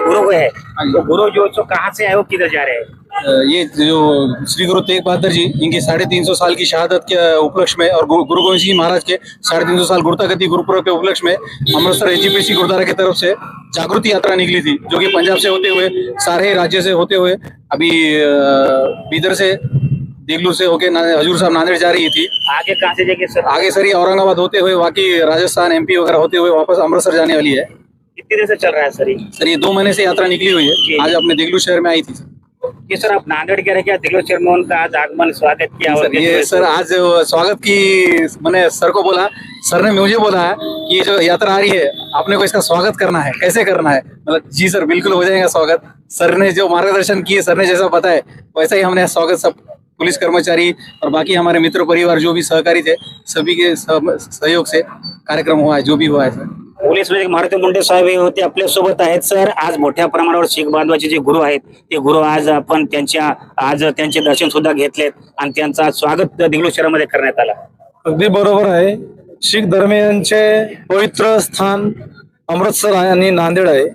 गुरु को है तो गुरु जो सो कहाँ से आए हो किधर जा रहे हैं? ये जो श्री गुरु तेग बहादुर जी इनके साढ़े तीन सौ साल की शहादत के उपलक्ष्य में और गुरु गोविंद सिंह महाराज के साढ़े तीन सौ साल गुरुता गति गुरुपुरब के उपलक्ष्य में अमृतसर एजीपीसी गुरुद्वारा की तरफ़ से जागृति यात्रा निकली थी जो कि पंजाब से होते हुए सारे राज्य से होते हुए अभी बीदर से देगलूर से होके हजूर साहब नांदेड़ जा रही थी। आगे कहाँ से जाएँगे सर? आगे सर ये औरंगाबाद होते हुए बाकी राजस्थान एमपी वगैरह होते हुए वापस अमृतसर जाने वाली है। कितनी देर से चल रहा है सर ये? सर ये दो महीने से यात्रा निकली हुई है। आज अपने देगलूर शहर में आई थी कि सर आप नांदेड़ के रहे क्या? दिलो चरमोहन का आज आगमन स्वागत किया सर ये सर आज स्वागत की मैंने सर को बोला सर ने मुझे बोला है कि ये जो यात्रा आ रही है आपने को इसका स्वागत करना है। कैसे करना है? मतलब जी सर बिल्कुल हो जाएगा स्वागत। सर ने जो मार्गदर्शन किए सर ने जैसा बताया वैसा ही हमने स्वागत सब पुलिस कर्मचारी और बाकी हमारे मित्र परिवार जो भी सहकारी थे सभी के सह- सहयोग से कार्यक्रम हुआ है जो भी हुआ है सर। पोलीस मारुती मुंडे साहेब हे होते आपल्यासोबत आहेत सर. आज मोठ्या प्रमाणावर शीख बांधवाचे जे गुरु आहेत ते गुरु आज आपण त्यांच्या आज त्यांचे दर्शन सुद्धा घेतलेत आणि त्यांचं आज स्वागत दिगलू शहरामध्ये करण्यात आलं. अगदी बरोबर आहे. शीख धर्मियांचे पवित्र स्थान अमृतसर आहे आणि नांदेड आहे.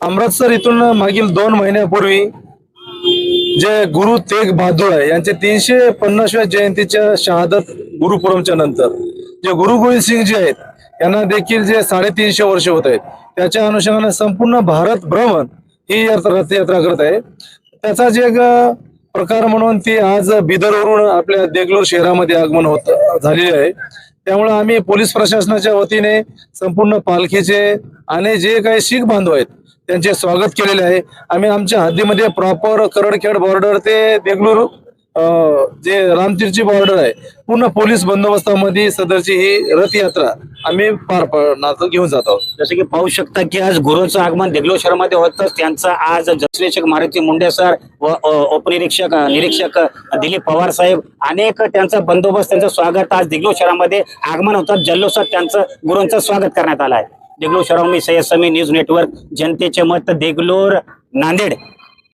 अमृतसर इथून मागील दोन महिन्यापूर्वी जे गुरु तेग बहादूर आहे यांचे तीनशे पन्नासव्या जयंतीच्या शहादत गुरुपुरमच्या नंतर जे गुरु गोविंद सिंग जी आहेत यांना देखील जे साडेतीनशे वर्ष होत आहेत त्याच्या अनुषंगाने संपूर्ण भारत भ्रमण ही यात्रा रथयात्रा करत आहे. त्याचा जे प्रकार म्हणून ती आज बिदरवरून आपल्या देगलोर शहरामध्ये आगमन होत झालेले आहे. त्यामुळे आम्ही पोलीस प्रशासनाच्या वतीने संपूर्ण पालखीचे आणि जे काही शीख बांधव आहेत त्यांचे स्वागत केलेले आहे. आम्ही आमच्या हद्दीमध्ये प्रॉपर करडखेड बॉर्डर ते बेंगलुरू जे रामतीरची बॉर्डर आहे पूर्ण पोलीस बंदोबस्तामध्ये सदरची ही रथयात्रा आम्ही पार पाडणार घेऊन जात आहोत. जसं की पाहू शकता की आज गुरुचं आगमन देगलूर शहरामध्ये होतच त्यांचा आज जसलेशक मारुती मुंडे सर व उपनिरीक्षक निरीक्षक दिलीप पवार साहेब अनेक त्यांचा बंदोबस्त त्यांचं स्वागत आज देगलो शहरामध्ये आगमन होतात जल्लोषात त्यांचं गुरुंचं स्वागत करण्यात आलं आहे. देगलूर शहरामध्ये सय्यद समी न्यूज नेटवर्क जनतेचे मत देगलोर नांदेड.